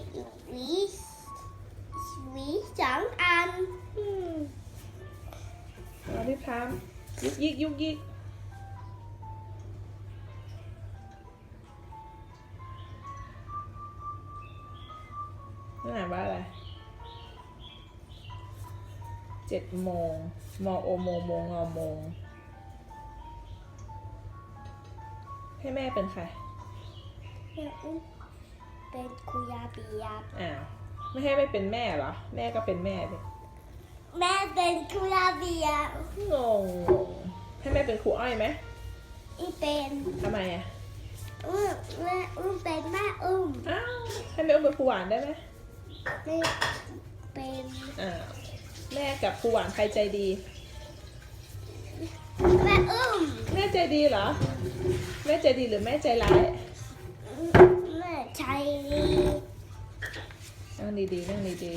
หวีหวีสองอันอืมเอารีบทำยุกยิกยุกยิกนั่นอ่านว่าอะไรเจ็ดโมงมอโอโมงโมงอโมง ให้แม่เป็นใครแม่อุ้ม เป็นคุยาปียาอ้าวไม่ให้ไม่เป็นแม่เหรอ แม่ก็เป็นแม่ดิแม่เป็นคุยาปียางงให้แม่เป็นครูอ้อยไหมอีเป็นทำไมอะอุ้มแม่อุ้มเป็นแม่อุ้มอ้าวให้แม่อุ้มเป็นครูหวานได้ไหมแม่เป็นอ่าแม่กับครูหวานใครใจดี แม่อุ้มแม่ใจดีเหรอ แม่ใจดีหรือแม่ใจร้าย แม่ชัยดีนั่งดีๆนั่งดี